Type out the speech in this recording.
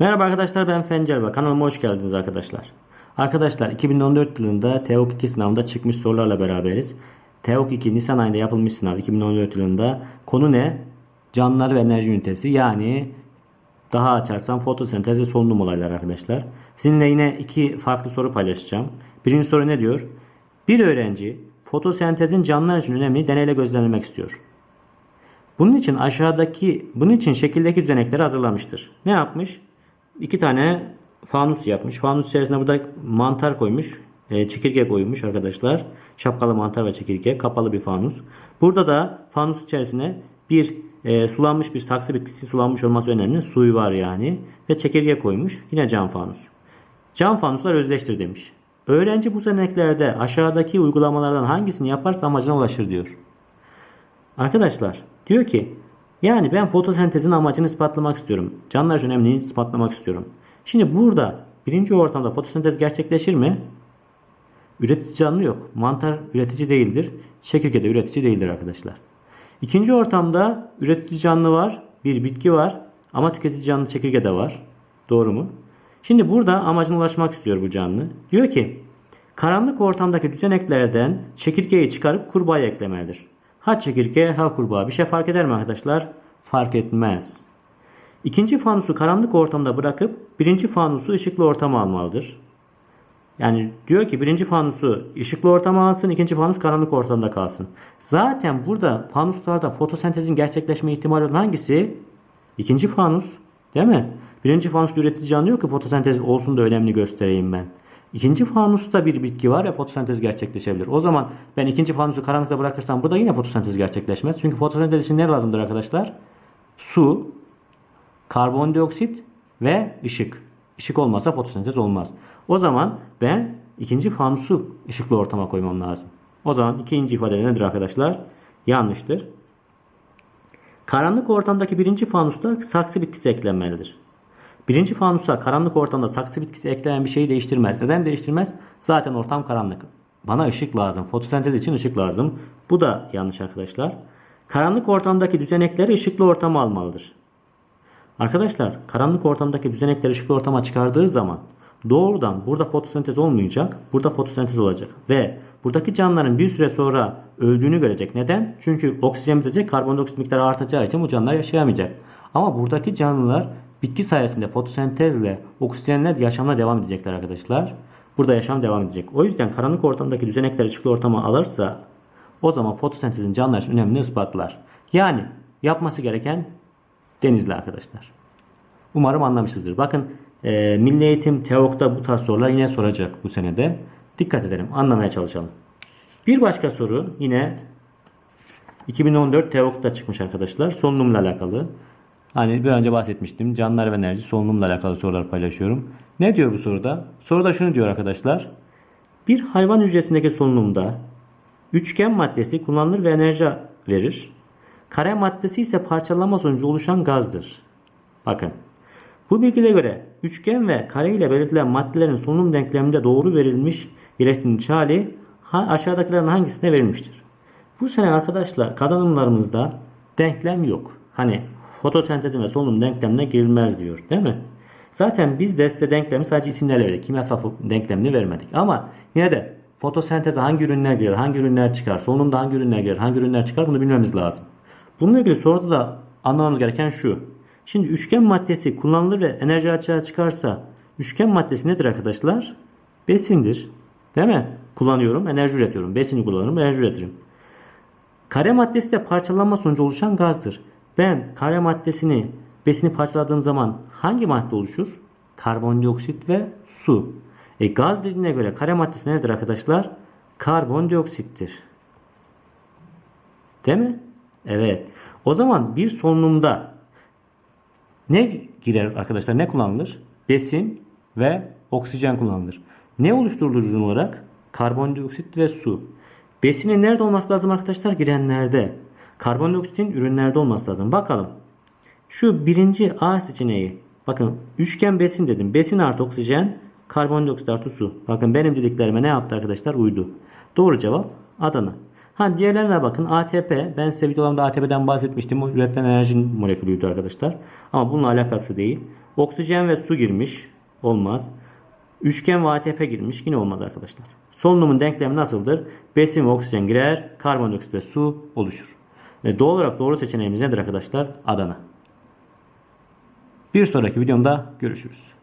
Merhaba arkadaşlar ben Fencer kanalıma hoş geldiniz arkadaşlar. Arkadaşlar 2014 yılında TEOK 2 sınavında çıkmış sorularla beraberiz. TEOK 2 Nisan ayında yapılmış sınav 2014 yılında. Konu ne? Canlılar ve enerji ünitesi yani daha açarsam fotosentez ve solunum olayları arkadaşlar. Sizinle yine iki farklı soru paylaşacağım. Birinci soru ne diyor? Bir öğrenci fotosentezin canlılar için önemli deneyle gözlemlemek istiyor. Bunun için aşağıdaki, bunun için şekildeki düzenekleri hazırlamıştır. Ne yapmış? İki tane fanus yapmış. Fanus içerisine burada mantar koymuş. E, çekirge koymuş arkadaşlar. Şapkalı mantar ve çekirge. Kapalı bir fanus. Burada da fanus içerisine bir e, sulanmış bir saksı bitkisi sulanmış olması önemli. Suyu var yani. Ve çekirge koymuş. Yine cam fanus. Cam fanuslar özdeştir demiş. Öğrenci bu düzeneklerde aşağıdaki uygulamalardan hangisini yaparsa amacına ulaşır diyor. Arkadaşlar diyor ki yani ben fotosentezin amacını ispatlamak istiyorum. Canlılar için önemliliğini ispatlamak istiyorum. Şimdi burada birinci ortamda fotosentez gerçekleşir mi? Üretici canlı yok. Mantar üretici değildir. Çekirge de üretici değildir arkadaşlar. İkinci ortamda üretici canlı var. Bir bitki var. Ama tüketici canlı çekirge de var. Doğru mu? Şimdi burada amacına ulaşmak istiyor bu canlı. Diyor ki karanlık ortamdaki düzeneklerden çekirgeyi çıkarıp kurbağaya eklemelidir. Ha çekirge ha kurbağa. Bir şey fark eder mi arkadaşlar? Fark etmez. İkinci fanusu karanlık ortamda bırakıp birinci fanusu ışıklı ortama almalıdır. Yani diyor ki birinci fanusu ışıklı ortama alsın, ikinci fanus karanlık ortamda kalsın. Zaten burada fanuslarda fotosentezin gerçekleşme ihtimali olan hangisi? İkinci fanus. Değil mi? Birinci fanusta üretici canlı yok ki fotosentez olsun da önemli göstereyim ben. İkinci fanusta bir bitki var ya fotosentez gerçekleşebilir. O zaman ben ikinci fanusu karanlıkta bırakırsam burada yine fotosentez gerçekleşmez. Çünkü fotosentez için ne lazımdır arkadaşlar? Su, karbondioksit ve ışık. Işık olmazsa fotosentez olmaz. O zaman ben ikinci fanusu ışıklı ortama koymam lazım. O zaman ikinci ifade nedir arkadaşlar? Yanlıştır. Karanlık ortamdaki birinci fanusta saksı bitkisi eklenmelidir. Birinci fanusa karanlık ortamda saksı bitkisi ekleyen bir şeyi değiştirmez. Neden değiştirmez? Zaten ortam karanlık. Bana ışık lazım. Fotosentez için ışık lazım. Bu da yanlış arkadaşlar. Karanlık ortamdaki düzenekleri ışıklı ortama almalıdır. Arkadaşlar karanlık ortamdaki düzenekleri ışıklı ortama çıkardığı zaman doğrudan burada fotosentez olmayacak. Burada fotosentez olacak. Ve buradaki canlıların bir süre sonra öldüğünü görecek. Neden? Çünkü oksijen bitecek, karbondioksit miktarı artacağı için bu canlılar yaşayamayacak. Ama buradaki canlılar bitki sayesinde fotosentezle, oksijenle yaşamına devam edecekler arkadaşlar. Burada yaşam devam edecek. O yüzden karanlık ortamdaki düzenekleri ışıklı ortama alırsa o zaman fotosentezin canlılar için önemini ispatlar. Yani yapması gereken denizli arkadaşlar. Umarım anlamışızdır. Bakın e, Milli Eğitim TEOK'ta bu tarz sorular yine soracak bu senede. Dikkat edelim, anlamaya çalışalım. Bir başka soru yine 2014 TEOK'ta çıkmış arkadaşlar. Solunumla alakalı. Hani bir önce bahsetmiştim. Canlılar ve enerji solunumla alakalı sorular paylaşıyorum. Ne diyor bu soruda? Soruda şunu diyor arkadaşlar. Bir hayvan hücresindeki solunumda üçgen maddesi kullanılır ve enerji verir. Kare maddesi ise parçalanma sonucu oluşan gazdır. Bakın. Bu bilgilere göre üçgen ve kare ile belirtilen maddelerin solunum denkleminde doğru verilmiş birleştirilmiş hali aşağıdakilerin hangisine verilmiştir? Bu sene arkadaşlar kazanımlarımızda denklem yok. Hani fotosentezin ve solunum denklemine girilmez diyor değil mi? Zaten biz de size denklemi sadece isimlerle verdik. Kimyasal denklemini vermedik. Ama yine de fotosenteze hangi ürünler girer, hangi ürünler çıkar, solunumda hangi ürünler girer, hangi ürünler çıkar bunu bilmemiz lazım. Bununla ilgili soruda da anlamamız gereken şu. Şimdi üçgen maddesi kullanılır ve enerji açığa çıkarsa üçgen maddesi nedir arkadaşlar? Besindir. Değil mi? Kullanıyorum, enerji üretiyorum. Besini kullanırım, enerji üretirim. Kare maddesi de parçalanma sonucu oluşan gazdır. Ben kare maddesini, besini parçaladığım zaman hangi madde oluşur? Karbondioksit ve su. E gaz dediğine göre kare maddesi nedir arkadaşlar? Karbondioksittir. Değil mi? Evet. O zaman bir solunumda ne girer arkadaşlar? Ne kullanılır? Besin ve oksijen kullanılır. Ne oluşturulur ürün olarak? Karbondioksit ve su. Besinin nerede olması lazım arkadaşlar? Girenlerde. Karbondioksitin ürünlerde olması lazım. Bakalım. Şu birinci A seçeneği. Bakın üçgen besin dedim. Besin artı oksijen, karbondioksit artı su. Bakın benim dediklerime ne yaptı arkadaşlar? Uydu. Doğru cevap Adana. Ha diğerlerine bakın. ATP. Ben size videolarımda ATP'den bahsetmiştim. Üretilen enerjinin molekülüydü arkadaşlar. Ama bununla alakası değil. Oksijen ve su girmiş. Olmaz. Üçgen ve ATP girmiş. Yine olmaz arkadaşlar. Solunumun denklemi nasıldır? Besin ve oksijen girer. Karbondioksit ve su oluşur. Ve doğal olarak doğru seçeneğimiz nedir arkadaşlar? Adana. Bir sonraki videomda görüşürüz.